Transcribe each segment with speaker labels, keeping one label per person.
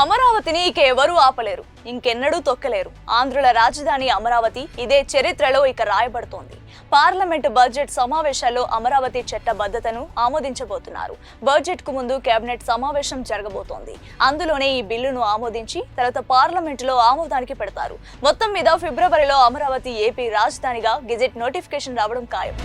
Speaker 1: అమరావతిని ఇక ఎవరూ ఆపలేరు. ఇంకెన్నడూ తొక్కలేరు. ఆంధ్రుల రాజధాని అమరావతి ఇదే చరిత్రలో ఇక రాయబడుతోంది. పార్లమెంటు బడ్జెట్ సమావేశాల్లో అమరావతి చట్టబద్ధతను ఆమోదించబోతున్నారు. బడ్జెట్కు ముందు కేబినెట్ సమావేశం జరగబోతోంది. అందులోనే ఈ బిల్లును ఆమోదించి తర్వాత పార్లమెంటులో ఆమోదానికి పెడతారు. మొత్తం మీద ఫిబ్రవరిలో అమరావతి ఏపీ రాజధానిగా గెజెట్ నోటిఫికేషన్ రావడం ఖాయం.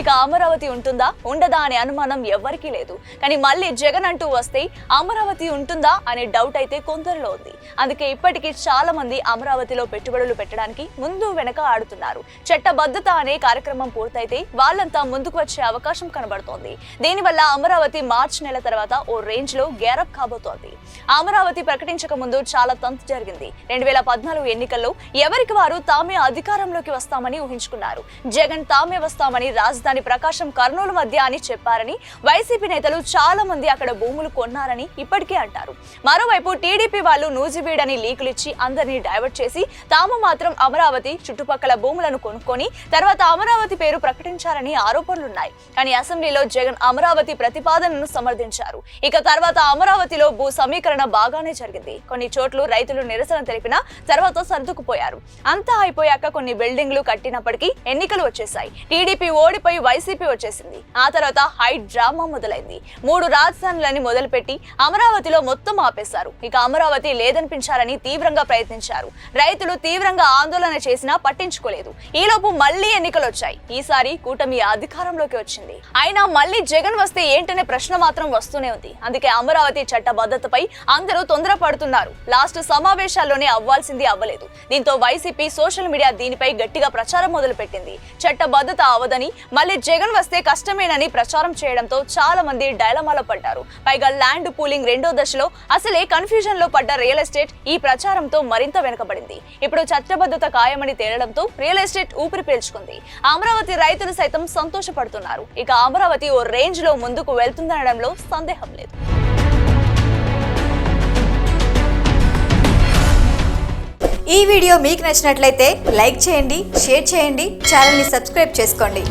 Speaker 1: ఇక అమరావతి ఉంటుందా? ఉండదా అనే అనుమానం ఎవ్వరికీ లేదు. కానీ మళ్ళీ జగన్ అంటూ వస్తే అమరావతి ఉంటుందా అనే డౌట్ అయితే కొందరిలో ఉంది. అందుకే ఇప్పటికీ చాలా మంది అమరావతిలో పెట్టుబడులు పెట్టడానికి ముందు వెనక ఆడుతున్నారు. చట్టబద్ధత అనే కార్యక్రమం పూర్తయితే వాళ్ళంతా ముందుకు వచ్చే అవకాశం కనబడుతోంది. దీనివల్ల అమరావతి మార్చి నెల తర్వాత ఓ రేంజ్లో గ్యారప్ కాబోతోంది. అమరావతి ప్రకటించక ముందు చాలా తంతు జరిగింది. రెండు వేల పద్నాలుగు ఎన్నికల్లో ఎవరికి వారు తామే అధికారంలోకి వస్తామని ఊహించుకున్నారు. జగన్ తామే వస్తామని రాజధాని ప్రకాశం కర్నూలు మధ్య అని చెప్పారని వైసీపీ నేతలు చాలా మంది అక్కడ భూములు కొన్నారని ఇప్పటికే అంటారు. మరోవైపు టీడీపీ వాళ్ళు నూజివీడని లీకులు ఇచ్చి అందరినీ డైవర్ట్ చేసి తాము మాత్రం అమరావతి చుట్టుపక్కల భూములను కొనుక్కొని తర్వాత అమరావతి పేరు ప్రకటించారని ఆరోపణలున్నాయి. కానీ అసెంబ్లీలో జగన్ అమరావతి ప్రతిపాదనను సమర్థించారు. ఇక తర్వాత అమరావతిలో భూ సమీకరణ బాగానే జరిగింది. కొన్ని చోట్ల రైతులు నిరసన తెలిపినా తర్వాత సర్దుకుపోయారు. అంతా అయిపోయాక కొన్ని బిల్డింగ్లు కట్టినప్పటికీ ఎన్నికలు వచ్చేసాయి టీడీపీ ఓడిపోయి వైసీపీ వచ్చేసింది. ఆ తర్వాత హై డ్రామా మొదలైంది. మూడు రాజధానులని మొదలుపెట్టి అమరావతిలో మొత్తం ఆపేశారు. ఇక అమరావతి లేదనిపించాలని తీవ్రంగా ప్రయత్నించారు. రైతులు తీవ్రంగా ఆందోళన చేసినా పట్టించుకోలేదు. ఈలోపు మళ్ళీ ఎన్నికలు వచ్చాయి ఈసారి కూటమి అధికారంలోకి వచ్చింది. అయినా మళ్ళీ జగన్ వస్తే ఏంటనే ప్రశ్న మాత్రం వస్తూనే ఉంది. అందుకే అమరావతి చట్టబద్ధతపై అందరూ తొందరపడుతున్నారు. లాస్ట్ సమావేశాల్లోనే అవ్వాల్సింది అవ్వలేదు. దీంతో వైసీపీ సోషల్ మీడియా దీనిపై గట్టిగా ప్రచారం మొదలుపెట్టింది. చట్టబద్ధత అవదని మళ్ళీ జగన్ వస్తే కష్టమేనని ప్రచారం చేయడంతో చాలా మంది డైలమాలో పడ్డారు. పైగా ల్యాండ్ పూలింగ్ రెండో దశలో అసలే కన్ఫ్యూజన్లో పడ్డ రియల్ ఎస్టేట్ ఈ ప్రచారంతో మరింత వెనుకబడింది. ఇప్పుడు చట్టబద్ధత ఖాయమని తేలడంతో రియల్ ఎస్టేట్ ఊపిరి పీల్చుకుంది. అమరావతి రైతులు సైతం సంతోషపడుతున్నారు. ఇక అమరావతి ఓ రేంజ్లో ముందుకు వెళ్తుందనడంలో సందేహం లేదు.
Speaker 2: ఈ వీడియో మీకు నచ్చినట్లయితే లైక్ చేయండి షేర్ చేయండి ఛానల్ని సబ్స్క్రైబ్ చేసుకోండి.